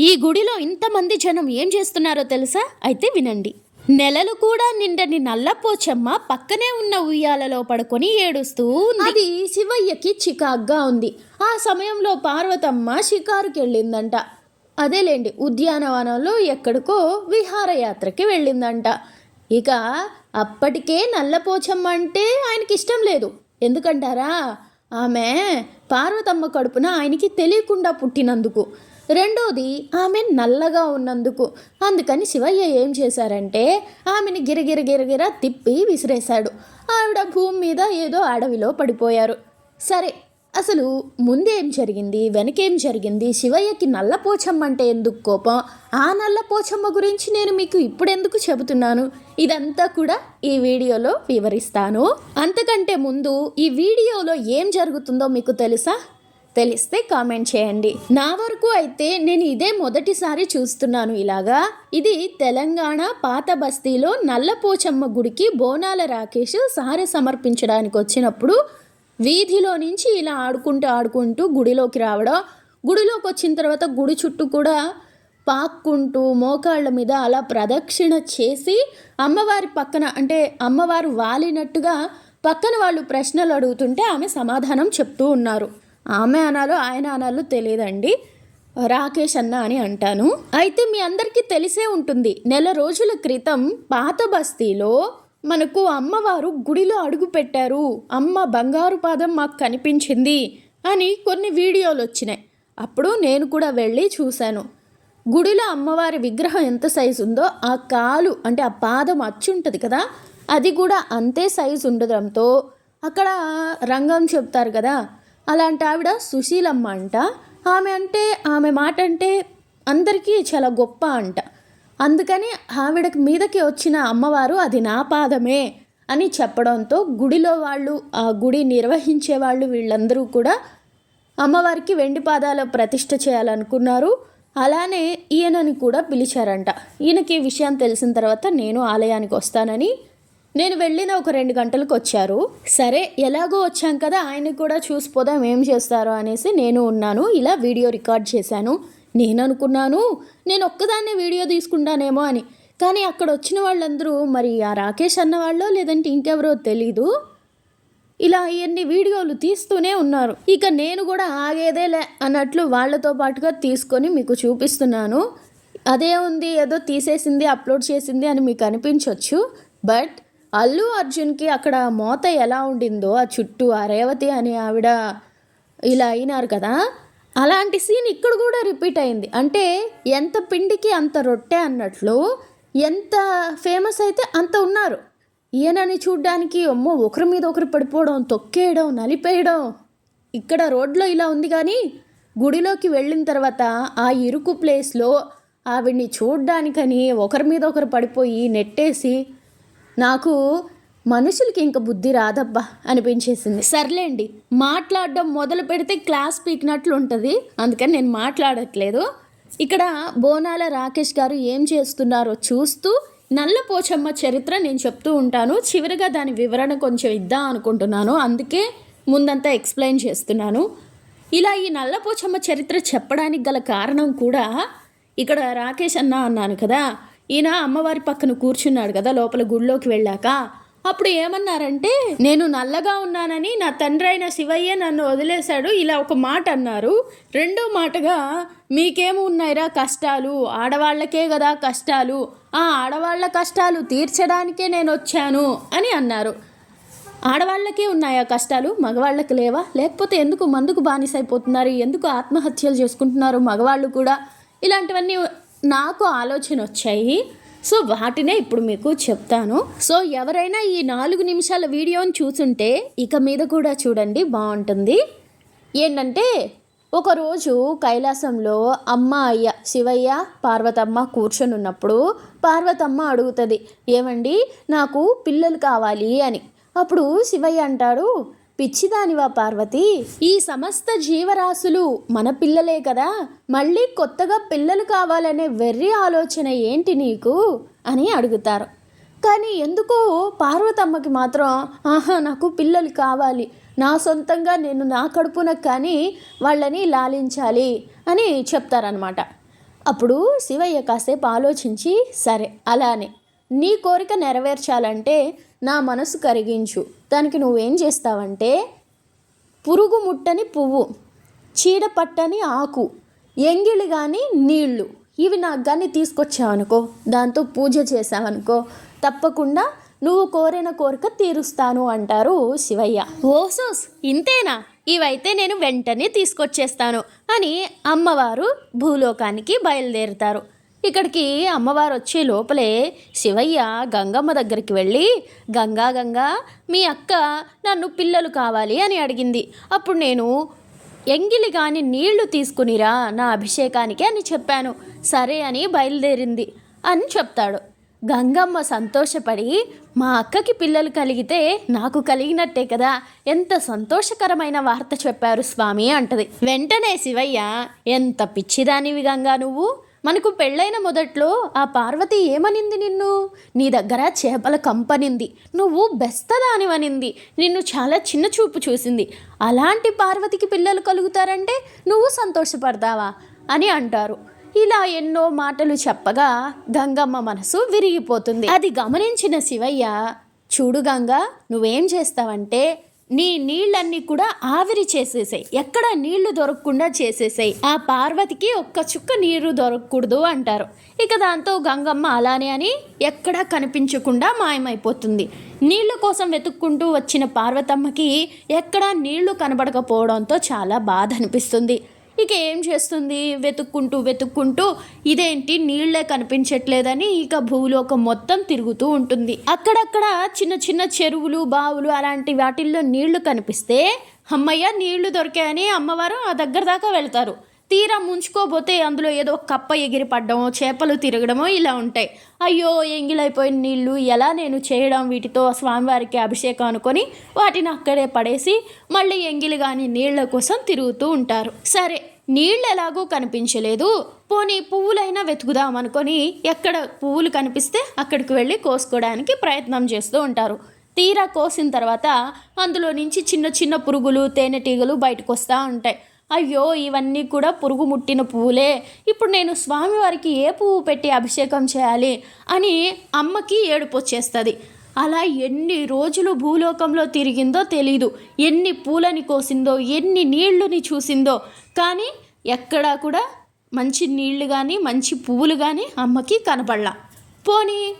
ఈ గుడిలో ఇంతమంది జనం ఏం చేస్తున్నారో తెలుసా? అయితే వినండి. నెలలు కూడా నిండని నల్లపోచమ్మ పక్కనే ఉన్న ఉయ్యాలలో పడుకొని ఏడుస్తూ ఉంది. అది శివయ్యకి చికాగ్గా ఉంది. ఆ సమయంలో పార్వతమ్మ షికారుకి వెళ్ళిందంట అదేలేండి ఉద్యానవనంలో ఎక్కడికో విహారయాత్రకి వెళ్ళిందంట. ఇక అప్పటికే నల్లపోచమ్మ అంటే ఆయనకి ఇష్టం లేదు. ఎందుకంటారా? ఆమె పార్వతమ్మ కడుపున ఆయనకి తెలియకుండా పుట్టినందుకు. రెండోది ఆమె నల్లగా ఉన్నందుకు. అందుకని శివయ్య ఏం చేశారంటే ఆమెని గిరగిర గిరగిర తిప్పి విసిరేశాడు. ఆవిడ భూమి మీద ఏదో అడవిలో పడిపోయారు. సరే అసలు ముందేం జరిగింది వెనకేం జరిగింది? శివయ్యకి నల్లపోచమ్మ అంటే ఎందుకు కోపం? ఆ నల్లపోచమ్మ గురించి నేను మీకు ఇప్పుడెందుకు చెబుతున్నాను? ఇదంతా కూడా ఈ వీడియోలో వివరిస్తాను. అంతకంటే ముందు ఈ వీడియోలో ఏం జరుగుతుందో మీకు తెలుసా? తెలిస్తే కామెంట్ చేయండి. నా వరకు అయితే నేను ఇదే మొదటిసారి చూస్తున్నాను ఇలాగా. ఇది తెలంగాణ పాత బస్తీలో నల్లపోచమ్మ గుడికి బోనాల రాకేష్ సారి సమర్పించడానికి వచ్చినప్పుడు వీధిలో నుంచి ఇలా ఆడుకుంటూ ఆడుకుంటూ గుడిలోకి రావడం గుడిలోకి వచ్చిన తర్వాత గుడి చుట్టూ కూడా పాక్కుంటూ మోకాళ్ళ మీద అలా ప్రదక్షిణ చేసి అమ్మవారి పక్కన అంటే అమ్మవారు వాలినట్టుగా పక్కన వాళ్ళు ప్రశ్నలు అడుగుతుంటే ఆమె సమాధానం చెప్తూ ఉన్నారు. ఆమె అనాలో ఆయన అనాలో తెలియదండి. రాకేష్ అన్న అని అంటాను. అయితే మీ అందరికీ తెలిసే ఉంటుంది నెల రోజుల క్రితం పాత బస్తీలో మనకు అమ్మవారు గుడిలో అడుగు పెట్టారు. అమ్మ బంగారు పాదం మాకు కనిపించింది అని కొన్ని వీడియోలు వచ్చినాయి. అప్పుడు నేను కూడా వెళ్ళి చూశాను. గుడిలో అమ్మవారి విగ్రహం ఎంత సైజు ఉందో ఆ కాలు అంటే ఆ పాదం అచ్చు ఉంటుంది కదా అది కూడా అంతే సైజు ఉండడంతో అక్కడ రంగం చెప్తారు కదా అలాంటి ఆవిడ సుశీలమ్మ అంట. ఆమె అంటే ఆమె మాట అంటే అందరికీ చాలా గొప్ప అంట. అందుకని ఆవిడకి మీదకి వచ్చిన అమ్మవారు అది నా పాదమే అని చెప్పడంతో గుడిలో వాళ్ళు ఆ గుడి నిర్వహించే వాళ్ళు వీళ్ళందరూ కూడా అమ్మవారికి వెండి పాదాల ప్రతిష్ట చేయాలనుకున్నారు. అలానే ఈయనని కూడా పిలిచారంట. ఈయనకి ఈ విషయం తెలిసిన తర్వాత నేను ఆలయానికి వస్తానని నేను వెళ్ళిన ఒక రెండు గంటలకు వచ్చారు. సరే ఎలాగో వచ్చాం కదా ఆయన కూడా చూసిపోదాం ఏం చేస్తారో అనేసి నేను ఉన్నాను. ఇలా వీడియో రికార్డ్ చేశాను. నేను అనుకున్నాను నేను ఒక్కదాన్నే వీడియో తీసుకుంటానేమో అని. కానీ అక్కడ వచ్చిన వాళ్ళందరూ మరి ఆ రాకేష్ అన్న వాళ్ళో లేదంటే ఇంకెవరో తెలీదు. ఇలా ఇవన్నీ వీడియోలు తీస్తూనే ఉన్నారు. ఇక నేను కూడా ఆగేదేలే అన్నట్లు వాళ్ళతో పాటుగా తీసుకొని మీకు చూపిస్తున్నాను. అదే ఉంది ఏదో తీసేసింది అప్లోడ్ చేసింది అని మీకు అనిపించవచ్చు బట్ అల్లు అర్జున్కి అక్కడ మోత ఎలా ఉండిందో ఆ చుట్టూ ఆ రేవతి అని ఆవిడ ఇలా అయినారు కదా. అలాంటి సీన్ ఇక్కడ కూడా రిపీట్ అయింది. అంటే ఎంత పిండికి అంత రొట్టె అన్నట్లు ఎంత ఫేమస్ అయితే అంత ఉన్నారు. ఈయనని చూడ్డానికి అమ్మో ఒకరి మీద ఒకరు పడిపోవడం తొక్కేయడం నలిపేయడం. ఇక్కడ రోడ్లో ఇలా ఉంది కానీ గుడిలోకి వెళ్ళిన తర్వాత ఆ ఇరుకు ప్లేస్లో ఆవిడ్ని చూడ్డానికని ఒకరి మీద ఒకరు పడిపోయి నెట్టేసి నాకు మనుషులకి ఇంక బుద్ధి రాదబ్బా అనిపించేసింది. సర్లేండి మాట్లాడడం మొదలు పెడితే క్లాస్ పీకినట్లు ఉంటుంది అందుకని నేను మాట్లాడట్లేదు. ఇక్కడ బోనాల రాకేష్ గారు ఏం చేస్తున్నారో చూస్తూ నల్ల పోచమ్మ చరిత్ర నేను చెప్తూ ఉంటాను. చివరిగా దాని వివరణ కొంచెం ఇద్దాం అనుకుంటున్నాను. అందుకే ముందంతా ఎక్స్ప్లెయిన్ చేస్తున్నాను. ఇలా ఈ నల్ల పోచమ్మ చరిత్ర చెప్పడానికి గల కారణం కూడా ఇక్కడ రాకేష్ అన్న అన్నాను కదా. ఈయన అమ్మవారి పక్కన కూర్చున్నాడు కదా లోపల గుడిలోకి వెళ్ళాక. అప్పుడు ఏమన్నారంటే నేను నల్లగా ఉన్నానని నా తండ్రి అయిన శివయ్య నన్ను వదిలేశాడు ఇలా ఒక మాట అన్నారు. రెండో మాటగా మీకేమి ఉన్నాయిరా కష్టాలు? ఆడవాళ్ళకే కదా కష్టాలు. ఆ ఆడవాళ్ళ కష్టాలు తీర్చడానికే నేను వచ్చాను అని అన్నారు. ఆడవాళ్ళకే ఉన్నాయా కష్టాలు? మగవాళ్ళకి లేవా? లేకపోతే ఎందుకు మందుకు బానిసైపోతున్నారు? ఎందుకు ఆత్మహత్యలు చేసుకుంటున్నారు మగవాళ్ళు కూడా? ఇలాంటివన్నీ నాకు ఆలోచన వచ్చాయి. సో వాటినే ఇప్పుడు మీకు చెప్తాను. సో ఎవరైనా ఈ నాలుగు నిమిషాల వీడియోని చూసుంటే ఇక మీద కూడా చూడండి బాగుంటుంది. ఏంటంటే ఒకరోజు కైలాసంలో అమ్మ అయ్య శివయ్య పార్వతమ్మ కూర్చొని ఉన్నప్పుడు పార్వతమ్మ అడుగుతుంది ఏమండి నాకు పిల్లలు కావాలి అని. అప్పుడు శివయ్య అంటాడు పిచ్చిదానివా పార్వతి? ఈ సమస్త జీవరాశులు మన పిల్లలే కదా. మళ్ళీ కొత్తగా పిల్లలు కావాలనే వెర్రి ఆలోచన ఏంటి నీకు? అని అడుగుతారు. కానీ ఎందుకో పార్వతమ్మకి మాత్రం ఆహా నాకు పిల్లలు కావాలి. నా సొంతంగా నేను నా కడుపున కానీ వాళ్ళని లాలించాలి అని చెప్తారనమాట అప్పుడు శివయ్య కాసేపు ఆలోచించి సరే అలానే. నీ కోరిక నెరవేర్చాలంటే నా మనసు కరిగించు. దానికి నువ్వేం చేస్తావంటే పురుగు ముట్టని పువ్వు చీడ పట్టని ఆకు ఎంగిలి కానీ నీళ్ళు. ఇవి నాకు కానీ తీసుకొచ్చావనుకో దాంతో పూజ చేసావనుకో తప్పకుండా నువ్వు కోరిన కోరిక తీరుస్తాను అంటారు శివయ్య. ఓసోస్ ఇంతేనా? ఇవైతే నేను వెంటనే తీసుకొచ్చేస్తాను అని అమ్మవారు భూలోకానికి బయలుదేరుతారు. ఇక్కడికి అమ్మవారు వచ్చే లోపలే శివయ్య గంగమ్మ దగ్గరికి వెళ్ళి గంగా గంగా మీ అక్క నన్ను పిల్లలు కావాలి అని అడిగింది. అప్పుడు నేను ఎంగిలి కాని నీళ్ళు తీసుకునిరా నా అభిషేకానికి అని చెప్పాను. సరే అని బయలుదేరింది అని చెప్తాడు. గంగమ్మ సంతోషపడి మా అక్కకి పిల్లలు కలిగితే నాకు కలిగినట్టే కదా ఎంత సంతోషకరమైన వార్త చెప్పారు స్వామి అంటది. వెంటనే శివయ్య ఎంత పిచ్చిదానివి గంగా నువ్వు మనకు పెళ్ళైన మొదట్లో ఆ పార్వతి ఏమనింది నిన్ను? నీ దగ్గర చేపల కంపనింది. నువ్వు బెస్తదానివనింది. నిన్ను చాలా చిన్న చూపు చూసింది. అలాంటి పార్వతికి పిల్లలు కలుగుతారంటే నువ్వు సంతోషపడతావా? అని అంటారు. ఇలా ఎన్నో మాటలు చెప్పగా గంగమ్మ మనసు విరిగిపోతుంది. అది గమనించిన శివయ్య చూడు గంగ నువ్వేం చేస్తావంటే నీ నీళ్ళన్నీ కూడా ఆవిరి చేసేసాయి. ఎక్కడ నీళ్ళు దొరకకుండా చేసేసాయి. ఆ పార్వతికి ఒక్క చుక్క నీరు దొరకకూడదు అంటారు. ఇక దాంతో గంగమ్మ అలానే అని ఎక్కడా కనిపించకుండా మాయమైపోతుంది. నీళ్ళ కోసం వెతుక్కుంటూ వచ్చిన పార్వతమ్మకి ఎక్కడా నీళ్ళు కనబడకపోవడంతో చాలా బాధ అనిపిస్తుంది. ఇక ఏం చేస్తుంది? వెతుక్కుంటూ వెతుక్కుంటూ ఇదేంటి? నీళ్ళే కనిపించట్లేదని ఇక భూలోకం మొత్తం తిరుగుతూ ఉంటుంది. అక్కడక్కడ చిన్న చిన్న చెరువులు బావులు అలాంటి వాటిల్లో నీళ్ళు కనిపిస్తే అమ్మయ్య నీళ్ళు దొరికాయని అమ్మవారు ఆ దగ్గర దాకా వెళ్తారు. తీరా ముంచుకోబోతే అందులో ఏదో కప్ప ఎగిరి పడ్డమో చేపలు తిరగడమో ఇలా ఉంటాయి. అయ్యో ఎంగిలైపోయిన నీళ్ళు ఎలా నేను చేయడం? వీటితో స్వామివారికి అభిషేకం అనుకొని వాటిని అక్కడే పడేసి మళ్ళీ ఎంగిలి కానీ నీళ్ళ కోసం తిరుగుతూ ఉంటారు. సరే నీళ్ళు ఎలాగో కనిపించలేదు. పోనీ పువ్వులైనా వెతుకుదాం అనుకొని ఎక్కడ పువ్వులు కనిపిస్తే అక్కడికి వెళ్ళి కోసుకోవడానికి ప్రయత్నం చేస్తూ ఉంటారు. తీరా కోసిన తర్వాత అందులో నుంచి చిన్న చిన్న పురుగులు తేనెటీగలు బయటకు వస్తూ ఉంటాయి. అయ్యో ఇవన్నీ కూడా పురుగు ముట్టిన పువ్వులే. ఇప్పుడు నేను స్వామివారికి ఏ పువ్వు పెట్టి అభిషేకం చేయాలి అని అమ్మకి ఏడుపు వచ్చేస్తుంది. అలా ఎన్ని రోజులు భూలోకంలో తిరిగిందో తెలీదు. ఎన్ని పూలని కోసిందో ఎన్ని నీళ్ళుని చూసిందో. కానీ ఎక్కడా కూడా మంచి నీళ్ళు కానీ మంచి పువ్వులు కానీ అమ్మకి కనపడలా. పోనీ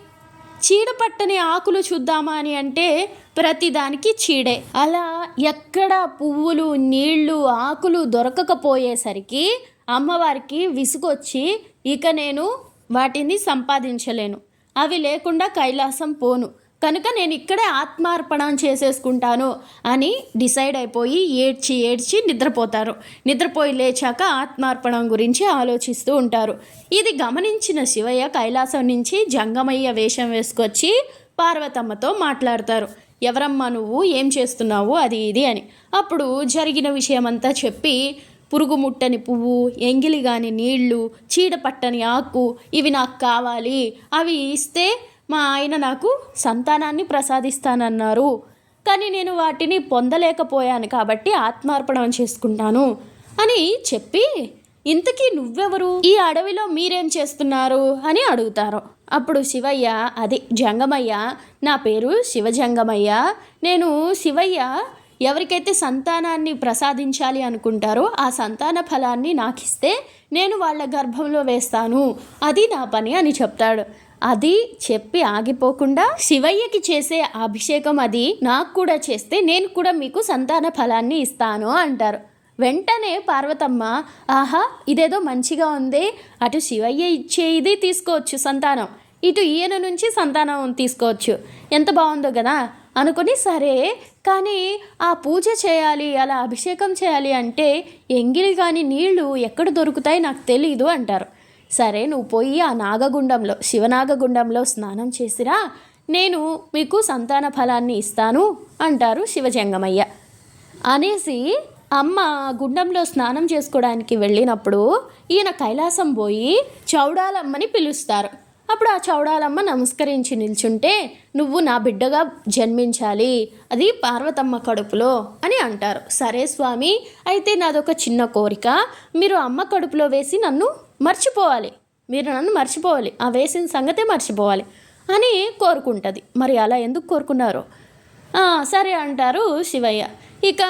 చీడ పట్టని ఆకులు చూద్దామా అని అంటే ప్రతిదానికి చీడే. అలా ఎక్కడ పువ్వులు నీళ్ళు ఆకులు దొరకకపోయేసరికి అమ్మవారికి విసుగొచ్చి ఇక నేను వాటిని సంపాదించలేను. అవి లేకుండా కైలాసం పోను. కనుక నేను ఇక్కడే ఆత్మార్పణం చేసేసుకుంటాను అని డిసైడ్ అయిపోయి ఏడ్చి ఏడ్చి నిద్రపోతారు. నిద్రపోయి లేచాక ఆత్మార్పణం గురించి ఆలోచిస్తూ ఉంటారు. ఇది గమనించిన శివయ్య కైలాసం నుంచి జంగమయ్య వేషం వేసుకొచ్చి పార్వతమ్మతో మాట్లాడతారు. ఎవరమ్మా నువ్వు? ఏం చేస్తున్నావు? అది ఇది అని. అప్పుడు జరిగిన విషయమంతా చెప్పి పురుగు ముట్టని పువ్వు ఎంగిలి కాని నీళ్ళు చీడ పట్టని ఆకు ఇవి నాకు కావాలి. అవి ఇస్తే మా ఆయన నాకు సంతానాన్ని ప్రసాదిస్తానన్నారు. కానీ నేను వాటిని పొందలేకపోయాను కాబట్టి ఆత్మార్పణం చేసుకుంటాను అని చెప్పి ఇంతకీ నువ్వెవరు? ఈ అడవిలో మీరేం చేస్తున్నారు? అని అడుగుతారు. అప్పుడు శివయ్య అది జంగమయ్య. నా పేరు శివజంగమయ్య. నేను శివయ్య ఎవరికైతే సంతానాన్ని ప్రసాదించాలి అనుకుంటారో ఆ సంతాన ఫలాన్ని నాకు ఇస్తే నేను వాళ్ళ గర్భంలో వేస్తాను. అది నా పని అని చెప్తాడు. అది చెప్పి ఆగిపోకుండా శివయ్యకి చేసే అభిషేకం అది నాకు కూడా చేస్తే నేను కూడా మీకు సంతాన ఫలాన్ని ఇస్తాను అంటారు. వెంటనే పార్వతమ్మ ఆహా ఇదేదో మంచిగా ఉంది అటు శివయ్య ఇచ్చే ఇది తీసుకోవచ్చు సంతానం ఇటు ఈయన నుంచి సంతానం తీసుకోవచ్చు. ఎంత బాగుందో కదా? అనుకుని సరే కానీ ఆ పూజ చేయాలి అలా అభిషేకం చేయాలి అంటే ఎంగిలి కానీ నీళ్ళు ఎక్కడ దొరుకుతాయి నాకు తెలీదు అంటారు. సరే నువ్వు పోయి ఆ నాగగుండంలో శివనాగగుండంలో స్నానం చేసిరా నేను మీకు సంతాన ఫలాన్ని ఇస్తాను అంటారు శివజంగమయ్య. అనేసి అమ్మ గుండంలో స్నానం చేసుకోవడానికి వెళ్ళినప్పుడు ఈయన కైలాసం పోయి చౌడాలమ్మని పిలుస్తారు. అప్పుడు ఆ చౌడాలమ్మ నమస్కరించి నిల్చుంటే నువ్వు నా బిడ్డగా జన్మించాలి అది పార్వతమ్మ కడుపులో అని అంటారు. సరే స్వామి అయితే నాదొక చిన్న కోరిక మీరు అమ్మ కడుపులో వేసి నన్ను మర్చిపోవాలి. మీరు నన్ను మర్చిపోవాలి. ఆ వేసిన సంగతే మర్చిపోవాలి అని కోరుకుంటుంది. మరి అలా ఎందుకు కోరుకున్నారు? సరే అంటారు శివయ్య. ఇక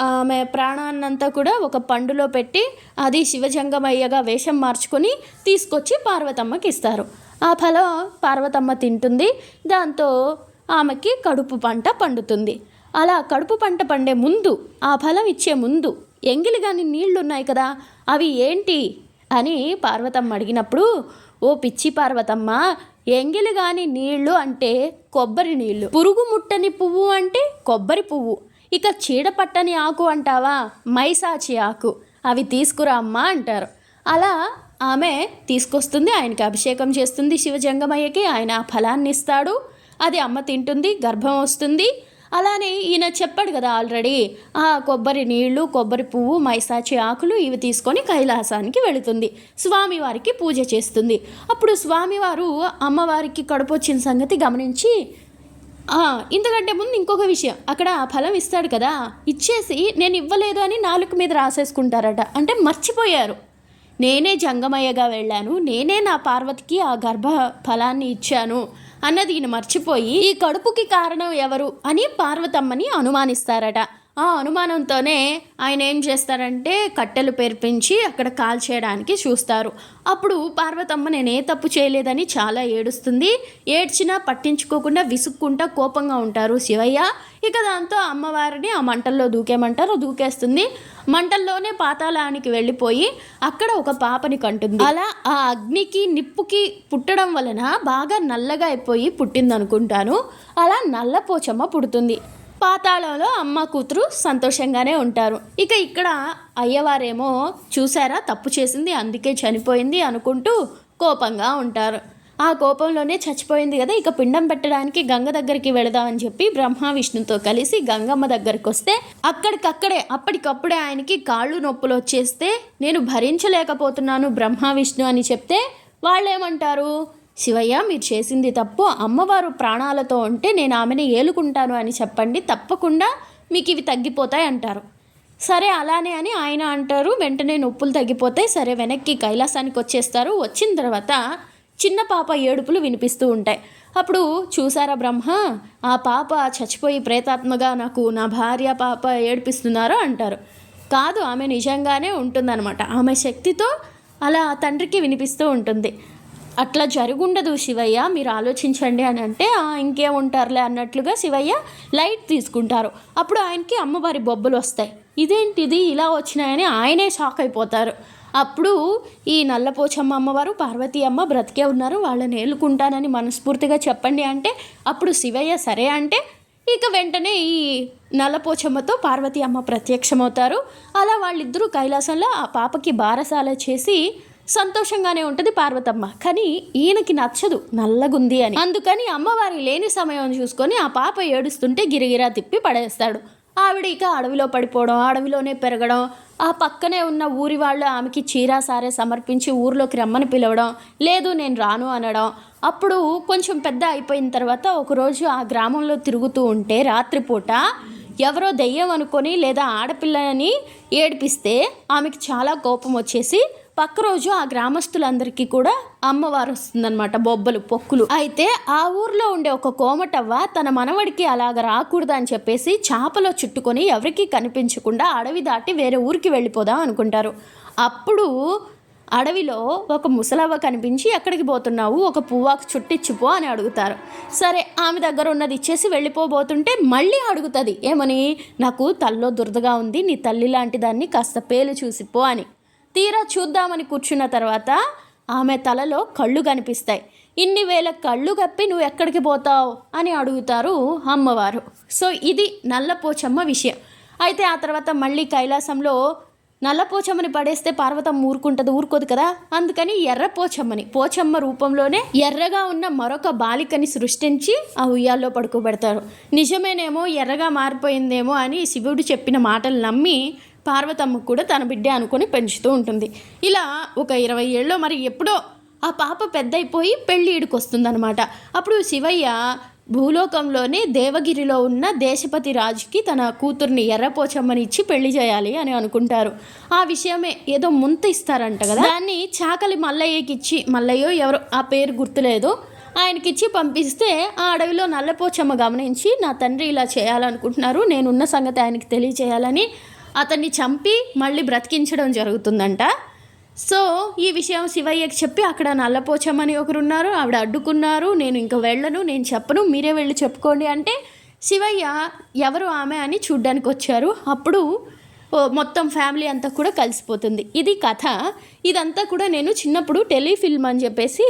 ఆమె ప్రాణాన్నంతా కూడా ఒక పండులో పెట్టి అది శివజంగమయ్యగా వేషం మార్చుకొని తీసుకొచ్చి పార్వతమ్మకి ఇస్తారు. ఆ ఫలం పార్వతమ్మ తింటుంది. దాంతో ఆమెకి కడుపు పంట పండుతుంది. అలా కడుపు పంట పండే ముందు ఆ ఫలం ఇచ్చే ముందు ఎంగిలి కానీ నీళ్ళు ఉన్నాయి కదా అవి ఏంటి? అని పార్వతమ్మ అడిగినప్పుడు ఓ పిచ్చి పార్వతమ్మ ఎంగిలి కాని నీళ్ళు అంటే కొబ్బరి నీళ్ళు పురుగు ముట్టని పువ్వు అంటే కొబ్బరి పువ్వు. ఇక చీడ పట్టని ఆకు అంటావా? మైసాచి ఆకు. అవి తీసుకురా అమ్మా అంటారు. అలా ఆమె తీసుకొస్తుంది ఆయనకి అభిషేకం చేస్తుంది శివజంగమయ్యకి. ఆయన ఆ ఫలాన్ని ఇస్తాడు అది అమ్మ తింటుంది గర్భం వస్తుంది. అలానే ఈయన చెప్పాడు కదా ఆల్రెడీ ఆ కొబ్బరి నీళ్ళు కొబ్బరి పువ్వు మైసాచి ఆకులు ఇవి తీసుకొని కైలాసానికి వెళుతుంది. స్వామివారికి పూజ చేస్తుంది. అప్పుడు స్వామివారు అమ్మవారికి కడుపు వచ్చిన సంగతి గమనించి ఇంతకంటే ముందు ఇంకొక విషయం. అక్కడ ఫలం ఇస్తాడు కదా. ఇచ్చేసి నేను ఇవ్వలేదు అని నాలుగు మీద రాసేసుకుంటారట. అంటే మర్చిపోయారు. నేనే జంగమయ్యగా వెళ్ళాను. నేనే నా పార్వతికి ఆ గర్భ ఫలాన్ని ఇచ్చాను. అన్నది ఈయన మర్చిపోయి ఈ కడుపుకి కారణం ఎవరు? అని పార్వతమ్మని అనుమానిస్తారట. ఆ అనుమానంతోనే ఆయన ఏం చేస్తారంటే కట్టెలు పేర్పించి అక్కడ కాల్చేయడానికి చూస్తారు. అప్పుడు పార్వతమ్మ నేనే తప్పు చేయలేదని చాలా ఏడుస్తుంది. ఏడ్చినా పట్టించుకోకుండా విసుక్కుంటా కోపంగా ఉంటారు శివయ్య. ఇక దాంతో అమ్మవారిని ఆ మంటల్లో దూకేమంటారు దూకేస్తుంది. మంటల్లోనే పాతాళానికి వెళ్ళిపోయి అక్కడ ఒక పాపని కంటుంది. అలా ఆ అగ్నికి నిప్పుకి పుట్టడం వలన బాగా నల్లగా అయిపోయి పుట్టిందనుకుంటాను. అలా నల్లపోచమ్మ పుడుతుంది. పాతాళంలో అమ్మ కూతురు సంతోషంగానే ఉంటారు. ఇక ఇక్కడ అయ్యవారేమో చూసారా తప్పు చేసింది అందుకే చనిపోయింది అనుకుంటూ కోపంగా ఉంటారు. ఆ కోపంలోనే చచ్చిపోయింది కదా ఇక పిండం పెట్టడానికి గంగ దగ్గరికి వెళదామని చెప్పి బ్రహ్మ విష్ణుతో కలిసి గంగమ్మ దగ్గరికి వస్తే అక్కడికక్కడే అప్పటికప్పుడే ఆయనకి కాళ్ళు నొప్పులు వచ్చేస్తే నేను భరించలేకపోతున్నాను బ్రహ్మ విష్ణు అని చెప్తే వాళ్ళేమంటారు? శివయ్య మీరు చేసింది తప్పు. అమ్మవారు ప్రాణాలతో ఉంటే నేను ఆమెను ఏలుకుంటాను అని చెప్పండి. తప్పకుండా మీకు ఇవి తగ్గిపోతాయి అంటారు. సరే అలానే అని ఆయన అంటారు. వెంటనే నొప్పులు తగ్గిపోతాయి. సరే వెనక్కి కైలాసానికి వచ్చేస్తారు. వచ్చిన తర్వాత చిన్న పాప ఏడుపులు వినిపిస్తూ ఉంటాయి. అప్పుడు చూసారా బ్రహ్మ? ఆ పాప చచ్చిపోయి ప్రేతాత్మగా నాకు నా భార్య పాప ఏడిపిస్తున్నారో అంటారు. కాదు ఆమె నిజంగానే ఉంటుందన్నమాట. ఆమె శక్తితో అలా తండ్రికి వినిపిస్తూ ఉంటుంది. అట్లా జరుగుండదు శివయ్య మీరు ఆలోచించండి అని అంటే "ఆ, ఇంకేం ఉంటారులే అన్నట్లుగా శివయ్య లైట్ తీసుకుంటారు. అప్పుడు ఆయనకి అమ్మవారి బొబ్బలు వస్తాయి. ఇదేంటిది? ఇలా వచ్చినాయని ఆయనే షాక్ అయిపోతారు. అప్పుడు ఈ నల్లపోచమ్మ అమ్మవారు పార్వతీ అమ్మ బ్రతికే ఉన్నారు వాళ్ళని ఏలుకుంటానని మనస్ఫూర్తిగా చెప్పండి అంటే అప్పుడు శివయ్య సరే అంటే ఇక వెంటనే ఈ నల్లపోచమ్మతో పార్వతీ అమ్మ ప్రత్యక్షమవుతారు. అలా వాళ్ళిద్దరూ కైలాసంలో ఆ పాపకి బారసాల చేసి సంతోషంగానే ఉంటుంది పార్వతమ్మ. కానీ ఈయనకి నచ్చదు నల్లగుంది అని. అందుకని అమ్మవారి లేని సమయం చూసుకొని ఆ పాప ఏడుస్తుంటే గిరిగిరా తిప్పి పడేస్తాడు. ఆవిడ ఇక అడవిలో పడిపోవడం అడవిలోనే పెరగడం ఆ పక్కనే ఉన్న ఊరి వాళ్ళు ఆమెకి చీరా సారే సమర్పించి ఊర్లోకి రమ్మని పిలవడం లేదు నేను రాను అనడం. అప్పుడు కొంచెం పెద్ద అయిపోయిన తర్వాత ఒకరోజు ఆ గ్రామంలో తిరుగుతూ ఉంటే రాత్రిపూట ఎవరో దెయ్యం అనుకొని లేదా ఆడపిల్లని ఏడిపిస్తే ఆమెకి చాలా కోపం వచ్చేసి పక్క రోజు ఆ గ్రామస్తులందరికీ కూడా అమ్మవారు వస్తుందన్నమాట బొబ్బలు పొక్కులు. అయితే ఆ ఊర్లో ఉండే ఒక కోమటవ్వ తన మనవడికి అలాగ రాకూడదు అని చెప్పేసి చేపలో చుట్టుకొని ఎవరికీ కనిపించకుండా అడవి దాటి వేరే ఊరికి వెళ్ళిపోదాం అనుకుంటారు. అప్పుడు అడవిలో ఒక ముసలవ్వ కనిపించి ఎక్కడికి పోతున్నావు? ఒక పువ్వాకు చుట్టిచ్చిపో అని అడుగుతారు. సరే ఆమె దగ్గర ఉన్నది ఇచ్చేసి వెళ్ళిపోబోతుంటే మళ్ళీ అడుగుతుంది ఏమని? నాకు తల్లో దురదగా ఉంది నీ తల్లి లాంటి దాన్ని కాస్త పేలు చూసిపో అని. తీరా చూద్దామని కూర్చున్న తర్వాత ఆమె తలలో కళ్ళు కనిపిస్తాయి. ఇన్ని వేల కళ్ళు కప్పి నువ్వు ఎక్కడికి పోతావు? అని అడుగుతారు అమ్మవారు. సో ఇది నల్లపోచమ్మ విషయం. అయితే ఆ తర్వాత మళ్ళీ కైలాసంలో నల్లపోచమ్మని పడేస్తే పార్వతమ్మ ఊరుకుంటుంది ఊరుకోదు కదా? అందుకని ఎర్ర పోచమ్మని పోచమ్మ రూపంలోనే ఎర్రగా ఉన్న మరొక బాలికని సృష్టించి ఆ ఉయ్యాల్లో పడుకోబెడతారు. నిజమేనేమో ఎర్రగా మారిపోయిందేమో అని శివుడు చెప్పిన మాటలు నమ్మి పార్వతమ్మ కూడా తన బిడ్డే అనుకొని పెంచుతూ ఉంటుంది. ఇలా ఒక ఇరవై ఏళ్ళలో మరి ఎప్పుడో ఆ పాప పెద్దయిపోయి పెళ్ళి ఈడుకొస్తుందనమాట అప్పుడు శివయ్య భూలోకంలోనే దేవగిరిలో ఉన్న దేశపతి రాజుకి తన కూతుర్ని ఎర్రపోచమ్మని ఇచ్చి పెళ్ళి చేయాలి అని అనుకుంటారు. ఆ విషయమే ఏదో ముంత ఇస్తారంట కదా. దాన్ని చాకలి మల్లయ్యకిచ్చి మల్లయ్యో ఎవరు ఆ పేరు గుర్తులేదు. ఆయనకిచ్చి పంపిస్తే ఆ అడవిలో నల్లపోచమ్మ గమనించి నా తండ్రి ఇలా చేయాలనుకుంటున్నారు నేనున్న సంగతి ఆయనకి తెలియచేయాలని అతన్ని చంపి మళ్ళీ బ్రతికించడం జరుగుతుందంట. సో ఈ విషయం శివయ్యకి చెప్పి అక్కడ నల్లపోచమ్మని ఒకరు ఉన్నారు ఆవిడ అడ్డుకున్నారు నేను ఇంకా వెళ్ళను నేను చెప్పను మీరే వెళ్ళి చెప్పుకోండి అంటే శివయ్య ఎవరు ఆమె అని చూడ్డానికి వచ్చారు. అప్పుడు మొత్తం ఫ్యామిలీ అంతా కూడా కలిసిపోతుంది. ఇది కథ. ఇదంతా కూడా నేను చిన్నప్పుడు టెలిఫిల్మ్ అని చెప్పేసి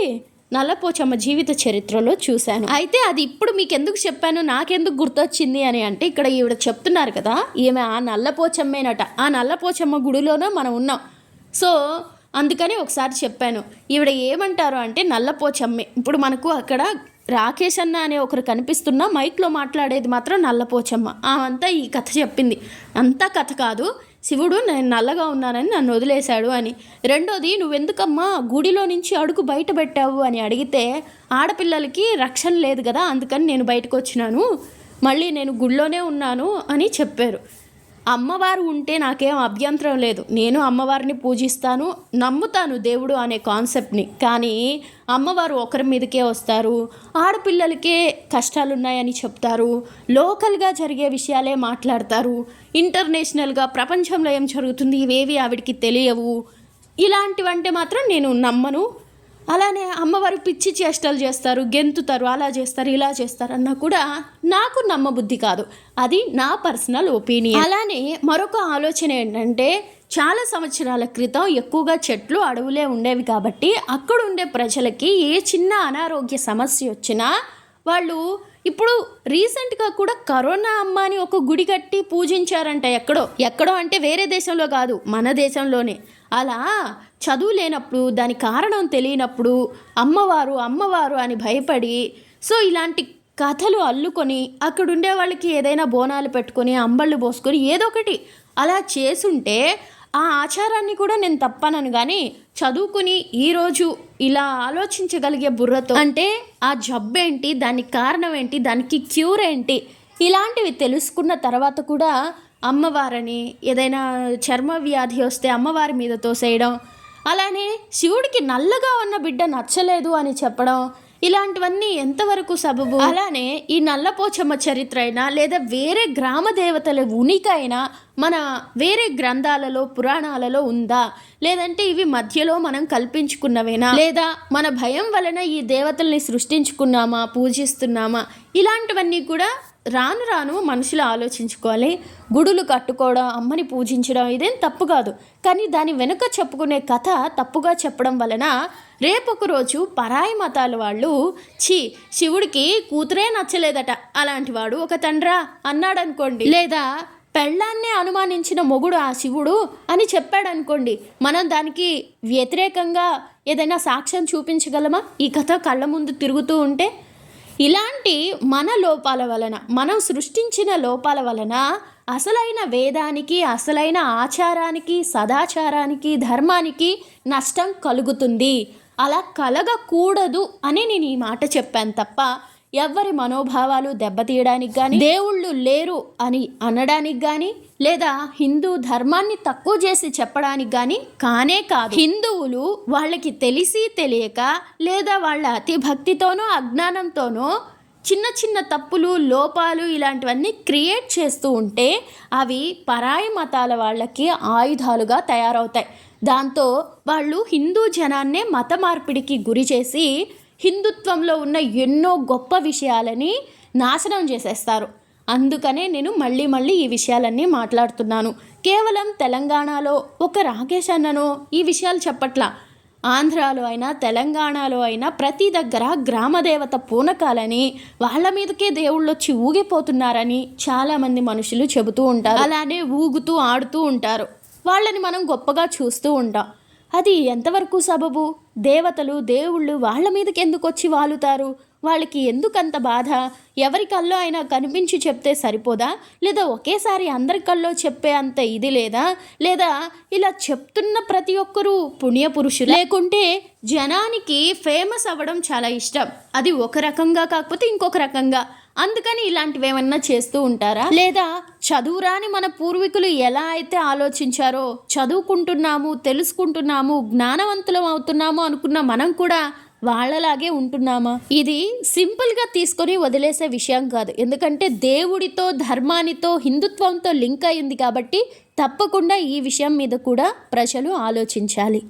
నల్లపోచమ్మ జీవిత చరిత్రలో చూశాను. అయితే అది ఇప్పుడు మీకు ఎందుకు చెప్పాను? నాకెందుకు గుర్తొచ్చింది అని అంటే ఇక్కడ ఈవిడ చెప్తున్నారు కదా ఈమె ఆ నల్లపోచమ్మేనట. ఆ నల్లపోచమ్మ గుడిలోనూ మనం ఉన్నాం. సో అందుకని ఒకసారి చెప్పాను. ఈవిడ ఏమంటారు అంటే నల్లపోచమ్మే. ఇప్పుడు మనకు అక్కడ రాకేష్ అన్న అనే ఒకరు కనిపిస్తున్నా మైక్లో మాట్లాడేది మాత్రం నల్లపోచమ్మ. ఆమంతా ఈ కథ చెప్పింది. అంతా కథ కాదు. శివుడు నేను నల్లగా ఉన్నానని నన్ను వదిలేశాడు అని. రెండోది నువ్వెందుకమ్మా గుడిలో నుంచి అడుగు బయట పెట్టావు? అని అడిగితే ఆడపిల్లలకి రక్షణ లేదు కదా అందుకని నేను బయటకు వచ్చినాను. మళ్ళీ నేను గుడిలోనే ఉన్నాను అని చెప్పారు. అమ్మవారు ఉంటే నాకేం అభ్యంతరం లేదు. నేను అమ్మవారిని పూజిస్తాను నమ్ముతాను దేవుడు అనే కాన్సెప్ట్ని. కానీ అమ్మవారు ఒకరి మీదకే వస్తారు. ఆడపిల్లలకే కష్టాలున్నాయని చెప్తారు. లోకల్గా జరిగే విషయాలే మాట్లాడతారు. ఇంటర్నేషనల్గా ప్రపంచంలో ఏం జరుగుతుంది ఇవేవి ఆవిడికి తెలియవు. ఇలాంటివంటే మాత్రం నేను నమ్మను. అలానే అమ్మవారు పిచ్చి చేష్టలు చేస్తారు గెంతుతారు అలా చేస్తారు ఇలా చేస్తారు అన్నా కూడా నాకు నమ్మబుద్ధి కాదు. అది నా పర్సనల్ ఒపీనియన్. అలానే మరొక ఆలోచన ఏంటంటే చాలా సంవత్సరాల క్రితం ఎక్కువగా చెట్లు అడవులే ఉండేవి కాబట్టి అక్కడ ఉండే ప్రజలకి ఏ చిన్న అనారోగ్య సమస్య వచ్చినా వాళ్ళు ఇప్పుడు రీసెంట్గా కూడా కరోనా అమ్మాని ఒక గుడి కట్టి పూజించారంట ఎక్కడో. ఎక్కడో అంటే వేరే దేశంలో కాదు మన దేశంలోనే. అలా చదువు లేనప్పుడు దాని కారణం తెలియనప్పుడు అమ్మవారు అమ్మవారు అని భయపడి సో ఇలాంటి కథలు అల్లుకొని అక్కడ ఉండే వాళ్ళకి ఏదైనా బోనాలు పెట్టుకొని అంబళ్ళు పోసుకొని ఏదో ఒకటి అలా చేసుంటే ఆ ఆచారాన్ని కూడా నేను తప్పనను కానీ చదువుకుని ఈరోజు ఇలా ఆలోచించగలిగే బుర్రతో అంటే ఆ జబ్బు ఏంటి దానికి కారణం ఏంటి దానికి క్యూర్ ఏంటి ఇలాంటివి తెలుసుకున్న తర్వాత కూడా అమ్మవారని ఏదైనా చర్మ వ్యాధి వస్తే అమ్మవారి మీద తోసేయడం అలానే శివుడికి నల్లగా ఉన్న బిడ్డ నచ్చలేదు అని చెప్పడం ఇలాంటివన్నీ ఎంతవరకు సబబు? అలానే ఈ నల్లపోచమ్మ చరిత్ర అయినా లేదా వేరే గ్రామ దేవతల ఉనికి అయినా మన వేరే గ్రంథాలలో పురాణాలలో ఉందా? లేదంటే ఇవి మధ్యలో మనం కల్పించుకున్నవేనా? లేదా మన భయం వలన ఈ దేవతల్ని సృష్టించుకున్నామా పూజిస్తున్నామా? ఇలాంటివన్నీ కూడా రాను రాను మనుషులు ఆలోచించుకోవాలి. గుడులు కట్టుకోవడం అమ్మని పూజించడం ఇదేం తప్పు కాదు. కానీ దాని వెనుక చెప్పుకునే కథ తప్పుగా చెప్పడం వలన రేపొక రోజు పరాయి మతాల వాళ్ళు ఛీ శివుడికి కూతురే నచ్చలేదట. అలాంటి వాడు ఒక తండ్రా అన్నాడనుకోండి. లేదా పెళ్ళాన్నే అనుమానించిన మొగుడు ఆ శివుడు అని చెప్పాడనుకోండి. మనం దానికి వ్యతిరేకంగా ఏదైనా సాక్ష్యం చూపించగలమా? ఈ కథ కళ్ళ ముందు తిరుగుతూ ఉంటే? ఇలాంటి మన లోపాల వలన మనం సృష్టించిన లోపాల వలన అసలైన వేదానికి అసలైన ఆచారానికి సదాచారానికి ధర్మానికి నష్టం కలుగుతుంది. అలా కలగకూడదు అని నేను ఈ మాట చెప్పాను తప్ప ఎవ్వరి మనోభావాలు దెబ్బతీయడానికి కానీ దేవుళ్ళు లేరు అని అనడానికి కానీ లేదా హిందూ ధర్మాన్ని తక్కువ చేసి చెప్పడానికి కానీ కానే కాదు. హిందువులు వాళ్ళకి తెలిసి తెలియక లేదా వాళ్ళ అతి భక్తితోనో అజ్ఞానంతోనో చిన్న చిన్న తప్పులు లోపాలు ఇలాంటివన్నీ క్రియేట్ చేస్తూ ఉంటే అవి పరాయి మతాల వాళ్ళకి ఆయుధాలుగా తయారవుతాయి. దాంతో వాళ్ళు హిందూ జనాన్నే మత మార్పిడికి గురి చేసి హిందుత్వంలో ఉన్న ఎన్నో గొప్ప విషయాలని నాశనం చేసేస్తారు. అందుకనే నేను మళ్ళీ మళ్ళీ ఈ విషయాలన్నీ మాట్లాడుతున్నాను. కేవలం తెలంగాణలో ఒక రాకేష్ అన్ననో ఈ విషయాలు చెప్పట్లా. ఆంధ్రాలో అయినా తెలంగాణలో అయినా ప్రతి దగ్గర గ్రామదేవత పూనకాలని వాళ్ళ మీదకే దేవుళ్ళు వచ్చి ఊగిపోతున్నారని చాలామంది మనుషులు చెబుతూ ఉంటారు. అలానే ఊగుతూ ఆడుతూ ఉంటారు. వాళ్ళని మనం గొప్పగా చూస్తూ ఉంటాం. అది ఎంతవరకు సబబు? దేవతలు దేవుళ్ళు వాళ్ళ మీదకి ఎందుకు వచ్చి వాలుతారు? వాళ్ళకి ఎందుకంత బాధ? ఎవరి కల్లో అయినా కనిపించి చెప్తే సరిపోదా? లేదా ఒకేసారి అందరి కల్లో చెప్పే అంత ఇది లేదా? లేదా ఇలా చెప్తున్న ప్రతి ఒక్కరూ పుణ్యపురుషులు లేకుంటే జనానికి ఫేమస్ అవ్వడం చాలా ఇష్టం. అది ఒక రకంగా కాకపోతే ఇంకొక రకంగా. అందుకని ఇలాంటివి ఏమన్నా చేస్తూ ఉంటారా? లేదా చదువురాని మన పూర్వీకులు ఎలా అయితే ఆలోచించారో చదువుకుంటున్నాము తెలుసుకుంటున్నాము జ్ఞానవంతులం అవుతున్నాము అనుకున్న మనం కూడా వాళ్ళలాగే ఉంటున్నామా? ఇది సింపుల్గా తీసుకొని వదిలేసే విషయం కాదు. ఎందుకంటే దేవుడితో ధర్మానితో హిందుత్వంతో లింక్ అయింది కాబట్టి తప్పకుండా ఈ విషయం మీద కూడా ప్రజలు ఆలోచించాలి.